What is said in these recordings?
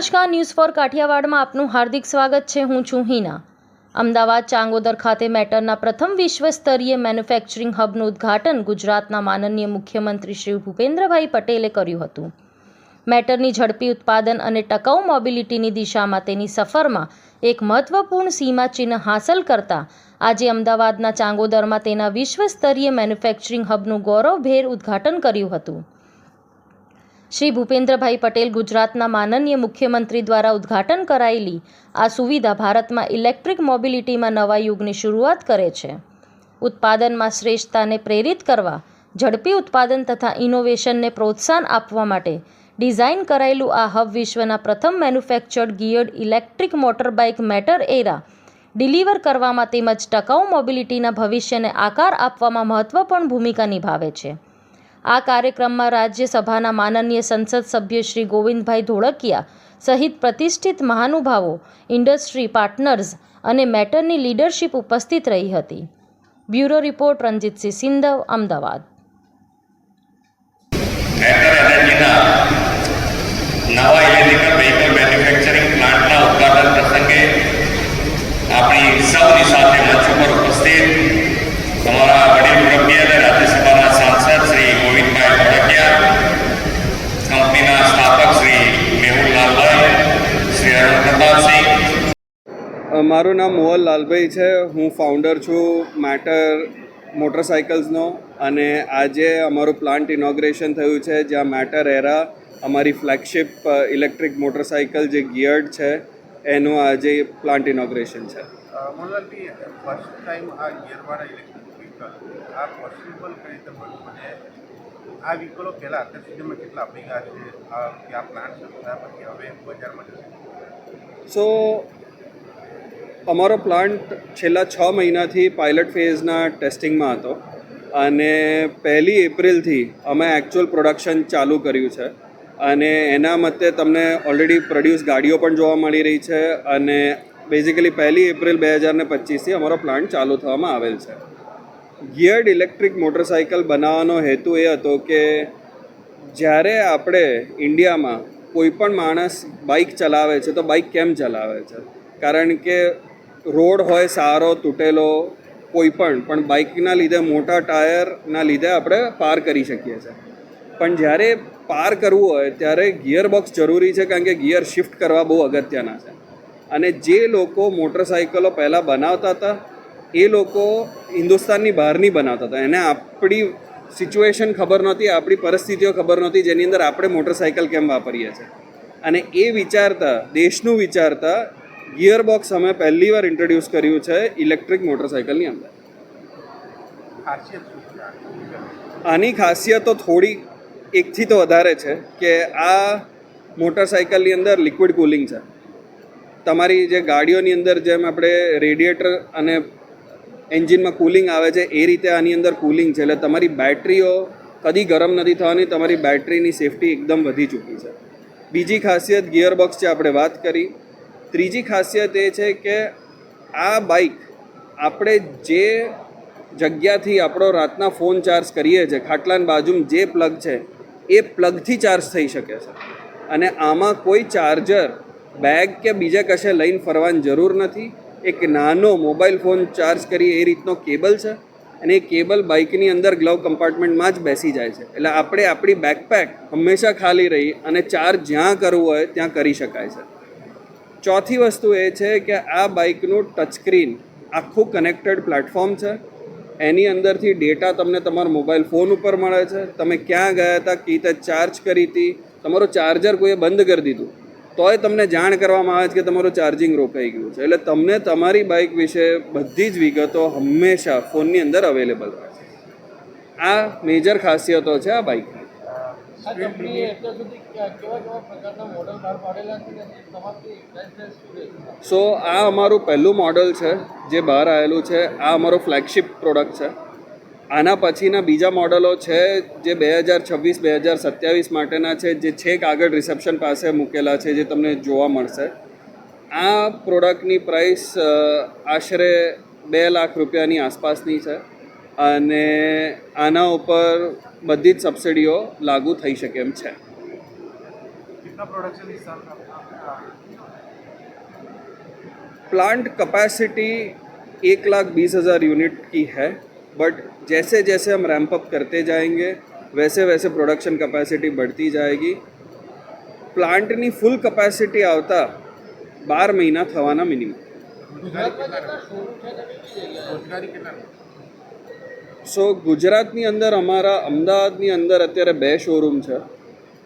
નમસ્કાર news for કાઠિયાવાડમાં આપનું હાર્દિક સ્વાગત છે, હું છું હિના. અમદાવાદ ચાંગોદર ખાતે મેટરના પ્રથમ વિશ્વ સ્તરીય મેન્યુફેક્ચરિંગ હબનું ઉદ્ઘાટન ગુજરાતના માનનીય મુખ્યમંત્રી શ્રી ભૂપેન્દ્રભાઈ પટેલે કર્યું હતું. મેટરની ઝડપી ઉત્પાદન અને ટકાઉ મોબિલિટીની દિશામાં તેની સફરમાં એક મહત્વપૂર્ણ સીમાચિહ્ન હાંસલ કરતા આજે અમદાવાદના ચાંગોદરમાં તેના વિશ્વ સ્તરીય મેન્યુફેક્ચરિંગ હબનું ગૌરવભેર ઉદ્ઘાટન કર્યું હતું. શ્રી ભૂપેન્દ્રભાઈ પટેલ ગુજરાતના માનનીય મુખ્યમંત્રી દ્વારા ઉદ્ઘાટન કરાયેલી આ સુવિધા ભારતમાં ઇલેક્ટ્રિક મોબિલિટીમાં નવા યુગની શરૂઆત કરે છે. ઉત્પાદનમાં શ્રેષ્ઠતાને પ્રેરિત કરવા, ઝડપી ઉત્પાદન તથા ઇનોવેશનને પ્રોત્સાહન આપવા માટે ડિઝાઇન કરાયેલું આ હબ વિશ્વના પ્રથમ manufactured geared electric motorbike Matter Aera deliver કરવામાં તેમજ ટકાઉ મોબિલિટીના ભવિષ્યને આકાર આપવામાં મહત્વપૂર્ણ ભૂમિકા નિભાવે છે. આ કાર્યક્રમમાં રાજ્યસભાના માનનીય સંસદ સભ્ય શ્રી ગોવિંદભાઈ ધોળકિયા સહિત પ્રતિષ્ઠિત મહાનુભાવો, ઇન્ડસ્ટ્રી પાર્ટનર્સ અને મેટરની લીડરશિપ ઉપસ્થિત રહી હતી. Bureau report Ranjitsinh Sindhav, Ahmedabad Matter એનર્જીના નવા ઇલેક્ટ્રિકલ વ્હીકલ મેન્યુફેક્ચરિંગ પ્લાન્ટના ઉદ્ઘાટન પ્રસંગે આપણી સૌની સાથે મંચ ઉપર ઉપસ્થિત અમારા વડીલ મુરબ્બી અને રાજ્યસભાના સાંસદ શ્રી ગોવિંદભાઈ ધોળકિયા કંપનીના સ્થાપક શ્રી મેહુલ લાલભાઈ શ્રી અરુણ પ્રતાપસિંહ અ, મારું નામ મોહન લાલભાઈ છે. હું ફાઉન્ડર છું મેટર મોટરસાઇકલ્સનો અને આજે અમારું પ્લાન્ટ ઇનોગ્રેશન થયું છે જ્યાં મેટર એરા અમારી ફ્લેગશિપ ઇલેક્ટ્રિક મોટરસાઇકલ જે ગિયર્ડ છે એનું આજે પ્લાન્ટ ઇનોગ્રેશન છે. મોનલાલજી ફર્સ્ટ ટાઈમ આ ગિયરવાળા ઇલેક્ટ્રિક વ્હીકલ આ પોસિબલ કઈ રીતે બન્યું અને આ વ્હીકલો પહેલાં અત્યાર સુધીમાં કેટલા આપી છે? આ પ્લાન્ટ શરૂ થયા? પછી હવે બજારમાં જશે. સો અમારો પ્લાન્ટ છેલ્લા છ મહિનાથી પાયલટ ફેઝના ટેસ્ટિંગમાં હતો અને પહેલી એપ્રિલથી અમે એકચ્યુઅલ પ્રોડક્શન ચાલુ કર્યું છે. અને એના મતે તમને ઓલરેડી પ્રોડ્યુસ ગાડીઓ પણ જોવા મળી રહી છે અને બેઝિકલી પહેલી એપ્રિલ બે હજાર ને પચીસથી અમારો પ્લાન્ટ ચાલુ થવામાં આવેલ છે. ગિયર્ડ ઇલેક્ટ્રિક મોટરસાઇકલ બનાવવાનો હેતુ એ હતો કે જ્યારે આપણે ઇન્ડિયામાં કોઈ પણ માણસ બાઇક ચલાવે છે તો બાઇક કેમ ચલાવે છે? કારણ કે રોડ હોય, સારો, તૂટેલો, કોઈ પણ પણ બાઇકના લીધે મોટા ટાયરના લીધે આપણે પાર કરી શકીએ છીએ. પણ જ્યારે પાર કરવું હોય, ત્યારે ગિયર બોક્સ જરૂરી છે, કારણ કે ગિયર શિફ્ટ કરવા બહુ અગત્યના છે. અને જે લોકો મોટરસાઇકલો પહેલાં બનાવતા હતા, એ લોકો હિન્દુસ્તાનની બહારની બનાવતા હતા. એને આપણી સિચ્યુએશન ખબર નહોતી, આપણી પરિસ્થિતિઓ ખબર નહોતી, જેની અંદર આપણે મોટરસાઇકલ કેમ વાપરીએ છીએ. અને એ વિચારતા, દેશનું વિચારતા ગિયર બોક્સ અમે પહેલી વાર ઇન્ટ્રોડ્યુસ કર્યું છે ઇલેક્ટ્રિક મોટરસાઇકલની અંદર? આની ખાસિયતો થોડી એકથી તો વધારે છે કે આ મોટરસાઇકલની અંદર લિક્વિડ કુલિંગ છે. તમારી જે ગાડીઓની અંદર જેમ આપણે રેડિએટર અને એન્જિનમાં કુલિંગ આવે છે, એ રીતે આની અંદર કુલિંગ છે. એટલે તમારી બેટરીઓ કદી ગરમ નથી થવાની, તમારી બેટરીની સેફટી એકદમ વધી ચૂકી છે. બીજી ખાસિયત ગિયરબોક્સ જે આપણે વાત કરી ત્રીજી ખાસિયત એ છે કે આ બાઇક આપણે જે જગ્યાથી આપણો રાતના ફોન ચાર્જ કરીએ છીએ, ખાટલાની બાજુમાં જે પ્લગ છે, એ પ્લગથી ચાર્જ થઈ શકે છે. અને આમાં કોઈ ચાર્જર બેગ કે બીજા કશે લઈને ફરવાની જરૂર નથી. એક નાનો મોબાઈલ ફોન ચાર્જ કરી એ રીતનો કેબલ છે અને એ કેબલ બાઇકની અંદર ગ્લવ કમ્પાર્ટમેન્ટમાં જ બેસી જાય છે. એટલે આપણે આપણી બેકપેક હંમેશા ખાલી રહી અને ચાર્જ જ્યાં કરવું હોય ત્યાં કરી શકાય છે. ચોથી વસ્તુ એ છે કે આ બાઇકનું ટચસ્ક્રીન આખું કનેક્ટેડ પ્લેટફોર્મ છે. એની અંદરથી ડેટા તમને તમારા મોબાઈલ ફોન ઉપર મળે છે. તમે ક્યાં ગયા હતા, કઈ રીતે ચાર્જ કરી હતી, તમારું ચાર્જર કોઈએ બંધ કરી દીધું. તોય તમને જાણ કરવામાં આવે છે કે તમારું ચાર્જિંગ રોકાઈ ગયું છે. એટલે તમને તમારી બાઇક વિશે બધી જ વિગતો હંમેશા ફોનની અંદર અવેલેબલ રહે છે. આ મેજર ખાસિયતો છે આ બાઇકની. સો આ અમારું પહેલું મોડલ છે, જે બહાર આવેલું છે. આ અમારો ફ્લેગશિપ પ્રોડક્ટ છે. આના પછીના બીજા મોડલો છે, જે બે હજાર છવ્વીસ, બે હજાર સત્યાવીસ માટેના છે, જે છેક આગળ રિસેપ્શન પાસે મૂકેલા છે, જે તમને જોવા મળશે. આ પ્રોડક્ટની પ્રાઇસ આશરે બે લાખ રૂપિયાની આસપાસની છે. અને આના ઉપર બધી જ સબસિડીઓ લાગુ થઈ શકે એમ છે कितना प्रोडक्शन इस साल का प्लांट कैपेसिटी एक लाख बीस हज़ार यूनिट की है बट जैसे जैसे हम रैंप अप करते जाएंगे वैसे वैसे प्रोडक्शन कैपेसिटी बढ़ती जाएगी પ્લાન્ટની ફૂલ કેપેસિટી આવતા બાર મહિના થવાના મિનિમમ સો ગુજરાતની અંદર અમારા અમદાવાદની અંદર અત્યારે બે શોરૂમ છે.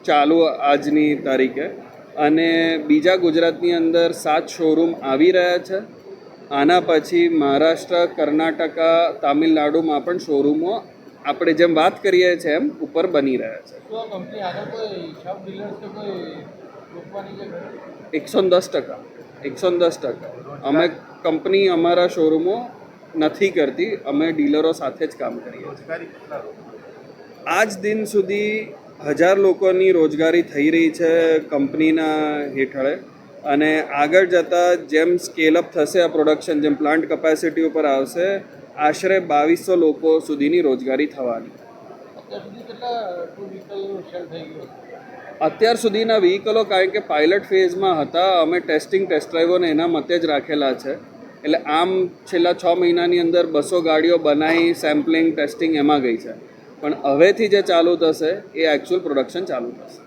ચાલુ આજની તારીખે. અને બીજા ગુજરાતની અંદર સાત શોરૂમ આવી રહ્યા છે. આના પછી મહારાષ્ટ્ર કર્ણાટકા તામિલનાડુમાં પણ શોરૂમો આપણે જેમ વાત કરીએ છીએ એમ ઉપર બની રહ્યા છે? એકસો દસ ટકા. એકસો દસ ટકા. અમે કંપની અમારા શોરૂમો નથી કરતી અમે ડીલરો સાથે જ કામ કરીએ આજ દિન સુધી હજાર લોકોની રોજગારી થઈ રહી છે કંપનીના હેઠળે અને આગળ જતાં જેમ સ્કેલઅપ થશે આ પ્રોડક્શન જેમ પ્લાન્ટ કપેસિટી ઉપર આવશે આશરે બાવીસો લોકો સુધીની રોજગારી થવાની. અત્યાર સુધીના વ્હીકલો કારણ કે પાયલટ ફેઝમાં હતા અમે ટેસ્ટિંગ ટેસ્ટ ડ્રાઈવોને એના મતે જ રાખેલા છે. એટલે આમ છેલ્લા છ મહિનાની અંદર બસો ગાડીઓ બનાવી સેમ્પલિંગ ટેસ્ટિંગ એમાં ગઈ છે. પણ હવેથી જે ચાલુ થશે, એ એકચ્યુઅલ પ્રોડક્શન ચાલુ થશે.